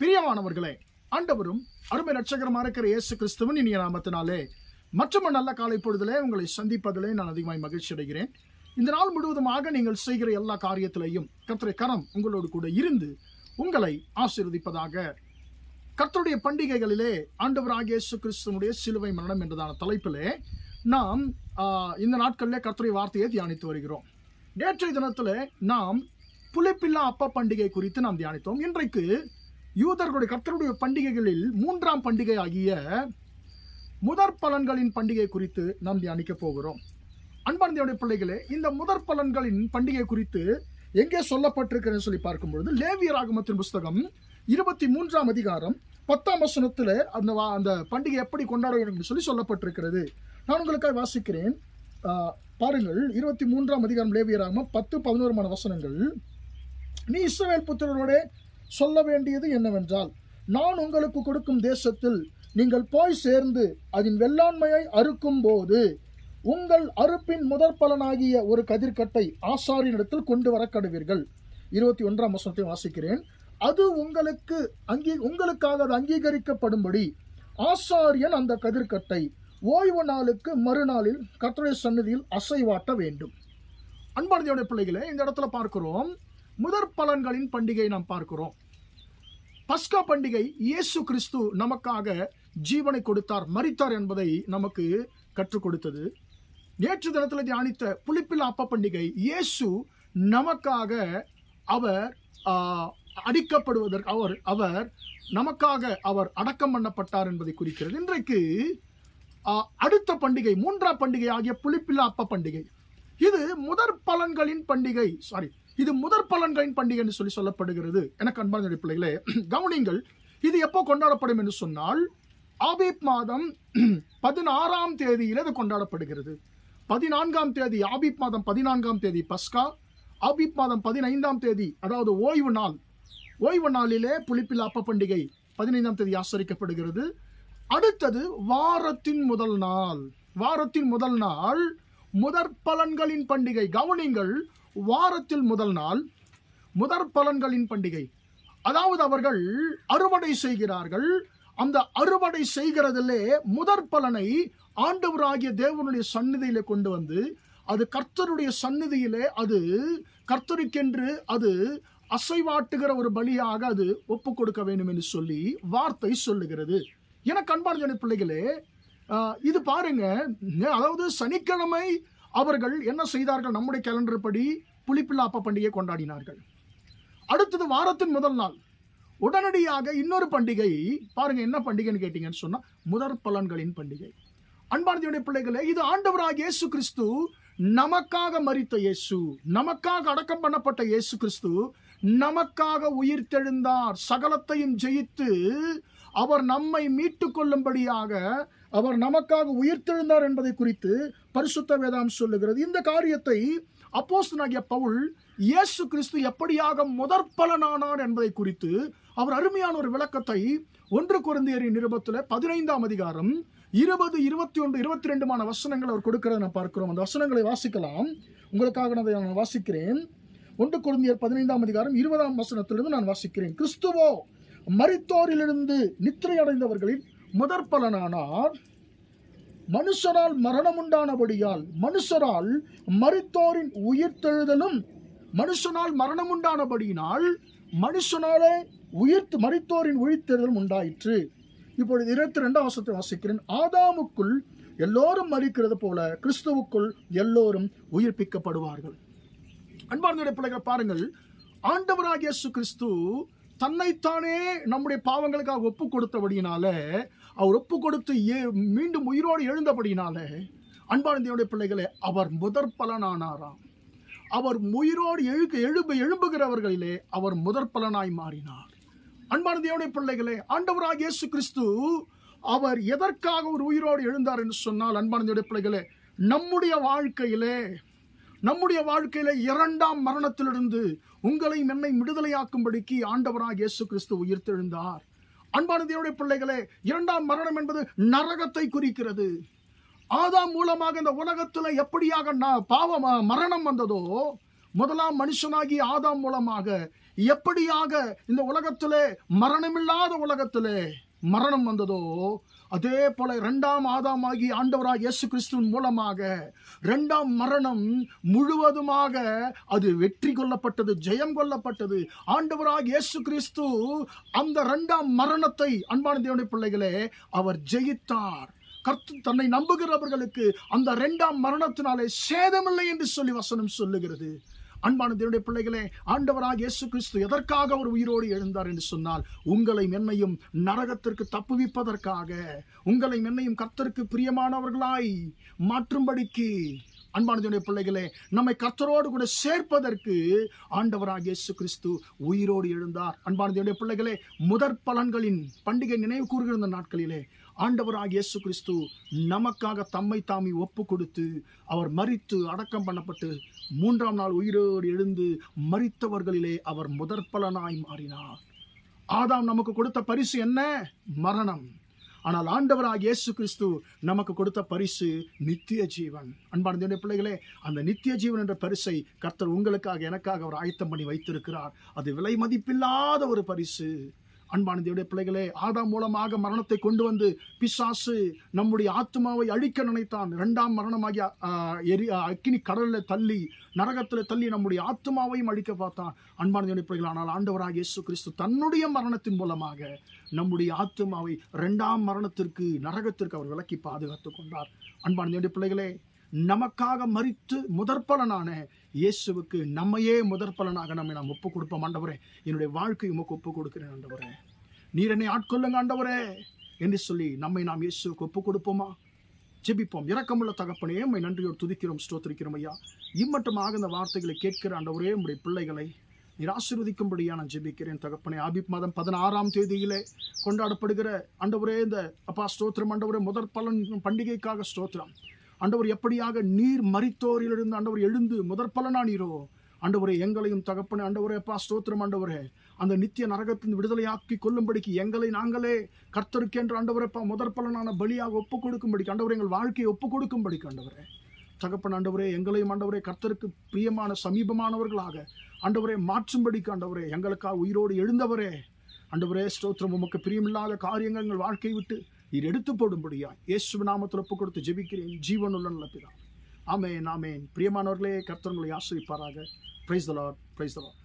பிரியமானவர்களே ஆண்டவரும் அருமை ரட்சகரமாக இருக்கிற இயேசு கிறிஸ்துவின் இனிய நாமத்தினாலே மற்றும் நல்ல காலை பொழுதிலே உங்களை சந்திப்பதிலே நான் அதிகமாய் மகிழ்ச்சி அடைகிறேன். இந்த நாள் முழுவதுமாக நீங்கள் செய்கிற எல்லா காரியத்திலையும் கர்த்தரை கரம் உங்களோடு கூட இருந்து உங்களை ஆசீர்வதிப்பதாக கர்த்தருடைய பண்டிகைகளிலே ஆண்டவராக இயேசு கிறிஸ்துவனுடைய சிலுவை மரணம் என்றதான தலைப்பிலே நாம் இந்த நாட்களிலே கர்த்தருடைய வார்த்தையை தியானித்து வருகிறோம். நேற்றைய தினத்தில் நாம் புளிப்பில்லா அப்ப பண்டிகை குறித்து நாம் தியானித்தோம். இன்றைக்கு யூதர்களுடைய கர்த்தருடைய பண்டிகைகளில் மூன்றாம் பண்டிகை ஆகிய முதற் பலன்களின் பண்டிகை குறித்து நாம் தியானிக்க போகிறோம். அன்பார்ந்தவுடைய பிள்ளைகளே இந்த முதற் பலன்களின் பண்டிகை குறித்து எங்கே சொல்லப்பட்டிருக்கிறேன் சொல்லி பார்க்கும்பொழுது லேவிய ராகமத்தின் புஸ்தகம் இருபத்தி மூன்றாம் அதிகாரம் பத்தாம் வசனத்தில் அந்த வா- அந்த பண்டிகை எப்படி கொண்டாட வேண்டும் என்று சொல்லி சொல்லப்பட்டிருக்கிறது. நான் உங்களுக்காக வாசிக்கிறேன். பாருங்கள் இருபத்தி மூன்றாம் அதிகாரம் லேவிய ராகமம் பத்து பதினோருமான வசனங்கள். நீ இஸ்ரவேல் புத்திரரோட சொல்ல வேண்டியது என்னவென்றால் நான் உங்களுக்கு கொடுக்கும் தேசத்தில் நீங்கள் போய் சேர்ந்து அதன் வெள்ளாண்மையை அறுக்கும் போது உங்கள் அறுப்பின் முதற் பலனாகிய ஒரு கதிர்கட்டை ஆசாரியனிடத்தில் கொண்டு வர கடுவீர்கள். இருபத்தி ஒன்றாம் வசனத்தை வாசிக்கிறேன். அது உங்களுக்கு அங்கீ உங்களுக்காக அது அங்கீகரிக்கப்படும்படி ஆசாரியன் அந்த கதிர்க்கட்டை ஓய்வு நாளுக்கு மறுநாளில் கர்த்தருடைய சன்னதியில் அசைவாட்ட வேண்டும். அன்பானதியோட பிள்ளைகளை இந்த இடத்துல பார்க்கிறோம். முதற் பலன்களின் பண்டிகை நாம் பார்க்கிறோம். பஸ்கா பண்டிகை இயேசு கிறிஸ்து நமக்காக ஜீவனை கொடுத்தார் மறித்தார் என்பதை நமக்கு கற்றுக் கொடுத்தது. நேற்று தினத்தில் தியானித்த புளிப்பில் அப்ப பண்டிகை இயேசு நமக்காக அவர் அடிக்கப்படுவதற்கு அவர் அவர் நமக்காக அவர் அடக்கம் பண்ணப்பட்டார் என்பதை குறிக்கிறது. இன்றைக்கு அடுத்த பண்டிகை மூன்றாம் பண்டிகை ஆகிய புளிப்பில்லா அப்ப பண்டிகை. இது முதற் பலன்களின் பண்டிகை சாரி இது முதற் பலன்களின் பண்டிகை என்று சொல்லி சொல்லப்படுகிறது. எனக்கு அன்பான பிள்ளைகளே கவனிங்கள் இது எப்போ கொண்டாடப்படும் என்று சொன்னால் ஆபீப் மாதம் பதினாறாம் தேதியில் இது கொண்டாடப்படுகிறது. பதினான்காம் தேதி ஆபீப் மாதம் பதினான்காம் தேதி பஸ்கா ஆபீப் மாதம் பதினைந்தாம் தேதி அதாவது ஓய்வு நாள். ஓய்வு நாளிலே புளிப்பில் அப்ப பண்டிகை பதினைந்தாம் தேதி ஆசரிக்கப்படுகிறது. அடுத்தது வாரத்தின் முதல் நாள். வாரத்தின் முதல் நாள் முதற் பலன்களின் பண்டிகை. கவனிங்கள் வாரத்தில் முதல் நாள் முதற் பலன்களின் பண்டிகை. அதாவது அவர்கள் அறுவடை செய்கிறார்கள். அந்த அறுவடை செய்கிறதிலே முதற் பலனை ஆண்டவராகிய தேவனுடைய சந்நிதியிலே கொண்டு வந்து அது கர்த்தருடைய சந்நிதியிலே அது கர்த்தருக்கென்று அது அசைவாட்டுகிற ஒரு பலியாக அது ஒப்பு கொடுக்க வேண்டும் என்று சொல்லி வார்த்தை சொல்லுகிறது. என அன்பார்ந்த பிள்ளைகளே இது பாருங்க அதாவது சனிக்கிழமை அவர்கள் என்ன செய்தார்கள்? நம்முடைய கேலண்டர் படி புளிப்பில்லா அப்ப பண்டிகை கொண்டாடினார்கள். அடுத்தது வாரத்தின் முதல் நாள். உடனடியாக இன்னொரு பண்டிகை பாருங்க என்ன பண்டிகைன்னு கேட்டீங்கன்னு சொன்னா முதற் பலன்களின் பண்டிகை. அன்பானதியுடைய பிள்ளைகளே இது ஆண்டவராக இயேசு கிறிஸ்து நமக்காக மறித்த இயேசு நமக்காக அடக்கம் பண்ணப்பட்ட இயேசு கிறிஸ்து நமக்காக உயிர் தெழுந்தார் சகலத்தையும் ஜெயித்து அவர் நம்மை மீட்டுக் கொள்ளும்படியாக அவர் நமக்காக உயிர்த்தெழுந்தார் என்பதை குறித்து பரிசுத்த வேதாம் சொல்லுகிறது. இந்த காரியத்தை அப்போஸ்தனாகிய பவுல் இயேசு கிறிஸ்து எப்படியாக முதற் பலனானார் என்பதை குறித்து அவர் அருமையான ஒரு விளக்கத்தை ஒன்று குருந்தியரின் நிருபத்தில் பதினைந்தாம் அதிகாரம் இருபது இருபத்தி ஒன்று இருபத்தி ரெண்டுமான வசனங்கள் அவர் கொடுக்கிறத நான் பார்க்கிறோம். அந்த வசனங்களை வாசிக்கலாம். உங்களுக்காக நான் அதை நான் வாசிக்கிறேன். ஒன்று குழந்தையர் பதினைந்தாம் அதிகாரம் இருபதாம் வசனத்திலிருந்து நான் வாசிக்கிறேன். கிறிஸ்துவோ மரித்தோரிலிருந்து நித்திரை அடைந்தவர்களின் முதற் பலனானார். மனுஷரால் மரணம் உண்டானபடியால் மனுஷரால் மரித்தோரின் உயிர்த்தெழுதலும் மனுஷனால் மரணம் உண்டானபடியினால் மனுஷனாலே உயிர்த்து மறித்தோரின் உயிர்த்தெழுதலும் உண்டாயிற்று. இப்பொழுது இருபத்தி ரெண்டாம் வருஷத்தை வாசிக்கிறேன். ஆதாமுக்குள் எல்லோரும் மறிக்கிறது போல கிறிஸ்துவுக்குள் எல்லோரும் உயிர்ப்பிக்கப்படுவார்கள். அன்பார்ந்த பிள்ளைகளை பாருங்கள். ஆண்டவராகிய இயேசு கிறிஸ்து தன்னைத்தானே நம்முடைய பாவங்களுக்காக ஒப்பு கொடுத்தபடியினால அவர் ஒப்பு கொடுத்து ஏ- மீண்டும் உயிரோடு எழுந்தபடியினால அன்பானந்தியுடைய பிள்ளைகளே அவர் முதற் பலனானாராம் அவர் உயிரோடு எழுக எழுபு எழும்புகிறவர்களிலே அவர் முதற் பலனாய் மாறினார் அன்பானந்தியுடைய பிள்ளைகளே ஆண்டவராக இயேசு கிறிஸ்து அவர் எதற்காக ஒரு உயிரோடு எழுந்தார் என்று சொன்னால் அன்பானதையுடைய பிள்ளைகளே நம்முடைய வாழ்க்கையிலே நம்முடைய வாழ்க்கையில இரண்டாம் மரணத்திலிருந்து உங்களையும் என்னை விடுதலையாக்கும்படிக்கு ஆண்டவராக இயேசு கிறிஸ்து உயிர்த்தெழுந்தார். அன்பான தேவனுடைய பிள்ளைகளே இரண்டாம் மரணம் என்பது நரகத்தை குறிக்கிறது. ஆதாம் மூலமாக இந்த உலகத்துல எப்படியாக பாவ பாவம் மரணம் வந்ததோ முதலாம் மனுஷனாகி ஆதாம் மூலமாக எப்படியாக இந்த உலகத்திலே மரணமில்லாத உலகத்திலே மரணம் வந்ததோ அதே போல இரண்டாம் ஆகி ஆண்டவராக இயேசு கிறிஸ்துவின் மூலமாக இரண்டாம் மரணம் முழுவதுமாக அது வெற்றி கொள்ளப்பட்டது ஜெயம் கொள்ளப்பட்டது. ஆண்டவராக இயேசு கிறிஸ்து அந்த இரண்டாம் மரணத்தை அன்பான தேவனுடைய பிள்ளைகளே அவர் ஜெயித்தார். கர்த்து தன்னை நம்புகிறவர்களுக்கு அந்த இரண்டாம் மரணத்தினாலே சேதமில்லை என்று சொல்லி வசனம் சொல்லுகிறது. அன்பான தேவனுடைய பிள்ளைகளே ஆண்டவராக இயேசு கிறிஸ்து எதற்காக அவர் உயிரோடு எழுந்தார் என்று சொன்னால் உங்களை என்னையும் நரகத்திற்கு தப்புவிப்பதற்காக உங்களை என்னையும் கர்த்தருக்கு பிரியமானவர்களாய் மாற்றும்படிக்கு அன்பானதுடைய பிள்ளைகளே நம்மை கர்த்தரோடு கூட சேர்ப்பதற்கு ஆண்டவராக இயேசு கிறிஸ்து உயிரோடு எழுந்தார். அன்பானதுடைய பிள்ளைகளே முதற் பலன்களின் பண்டிகை நினைவு கூறுகிற நாட்களிலே ஆண்டவராக இயேசு கிறிஸ்து நமக்காக தம்மை தாமி ஒப்பு கொடுத்து அவர் மறித்து அடக்கம் பண்ணப்பட்டு மூன்றாம் நாள் உயிரோடு எழுந்து மறித்தவர்களிலே அவர் முதற் பலனாய் மாறினார். ஆதாம் நமக்கு கொடுத்த பரிசு என்ன? மரணம். ஆனால் ஆண்டவராக இயேசு கிறிஸ்து நமக்கு கொடுத்த பரிசு நித்திய ஜீவன். அன்பான பிள்ளைகளே அந்த நித்திய ஜீவன் என்ற பரிசை கர்த்தர் உங்களுக்காக எனக்காக அவர் ஆயத்தம் பண்ணி வைத்திருக்கிறார். அது விலை மதிப்பில்லாத ஒரு பரிசு. அன்பான பிள்ளைகளே ஆதாம் மூலமாக மரணத்தை கொண்டு வந்து பிசாசு நம்முடைய ஆத்மாவை அழிக்க நினைத்தான். இரண்டாம் மரணமாகி எரி அக்கினி கடலில் தள்ளி நரகத்தில் தள்ளி நம்முடைய ஆத்மாவையும் அழிக்க பார்த்தான். அன்பான தேவனுடைய பிள்ளைகள் ஆனால் ஆண்டவராக இயேசு கிறிஸ்து தன்னுடைய மரணத்தின் மூலமாக நம்முடைய ஆத்மாவை இரண்டாம் மரணத்திற்கு நரகத்திற்கு அவர் விலக்கி பாதுகாத்து கொண்டார். அன்பான பிள்ளைகளே நமக்காக மறித்து முதற்பலனான இயேசுவுக்கு நம்மையே முதற்பலனாக நம்மை நாம் ஒப்பு கொடுப்போம் ஆண்டவரே. என்னுடைய வாழ்க்கை உமக்கு ஒப்பு கொடுக்கிறேன் ஆண்டவரே. நீர் என்னை ஆட்கொள்ளுங்க ஆண்டவரே என்று சொல்லி நம்மை நாம் இயேசுவுக்கு ஒப்பு கொடுப்போமா ஜெபிப்போம். இரக்கமுள்ள தகப்பனே உம்மை நன்றியோடு துதிக்கிறோம் ஸ்தோத்திரிக்கிறோம் ஐயா. இம்மட்டுமாக இந்த வார்த்தைகளை கேட்கிற ஆண்டவரே உங்களுடைய பிள்ளைகளை நீர் ஆசீர்வதிக்கும்படியா நான் ஜெபிக்கிறேன் தகப்பனே. ஆபிப் மாதம் பதினாறாம் தேதியிலே கொண்டாடப்படுகிற ஆண்டவரே இந்த அப்பா ஸ்தோத்திரம் ஆண்டவரே முதற் பலன் பண்டிகைக்காக ஸ்தோத்திரம். ஆண்டவர் எப்படியாக நீர் மறித்தோரிலிருந்து ஆண்டவர் எழுந்து முதற் அண்டவரே ஆண்டவரே எங்களையும் தகப்பனே ஆண்டவரே அப்பா ஸ்தோத்திரம் ஆண்டவரே. அந்த நித்திய நரகத்தின் விடுதலையாக்கி கொள்ளும்படிக்கு எங்களை நாங்களே கர்த்தருக்கென்று ஆண்டவரேப்பா முதற் பலனான பலியாக ஒப்பு கொடுக்கும்படிக்கு ஆண்டவரே எங்கள் வாழ்க்கையை ஒப்பு கொடுக்கும்படிக்கு ஆண்டவரே. தகப்பன் ஆண்டவரே எங்களையும் ஆண்டவரே கர்த்தருக்கு பிரியமான சமீபமானவர்களாக ஆண்டவரே மாற்றும்படிக்கு ஆண்டவரே எங்களுக்காக உயிரோடு எழுந்தவரே. ஆண்டவரே ஸ்தோத்திரம் உமக்கு பிரியமில்லாத காரியங்கள் எங்கள் வாழ்க்கையை விட்டு நீர் எடுத்து போடும்படியா இயேசு நாமத்தில் ஒப்பு கொடுத்து ஜெபிக்கிறேன். ஜீவனுள்ள நல்ல ஆமேன் ஆமேன். பிரியமானவர்களே கர்த்தவங்களை ஆசிரிப்பாராக பிரைஸ் தலார் பிரைஸ் தலார்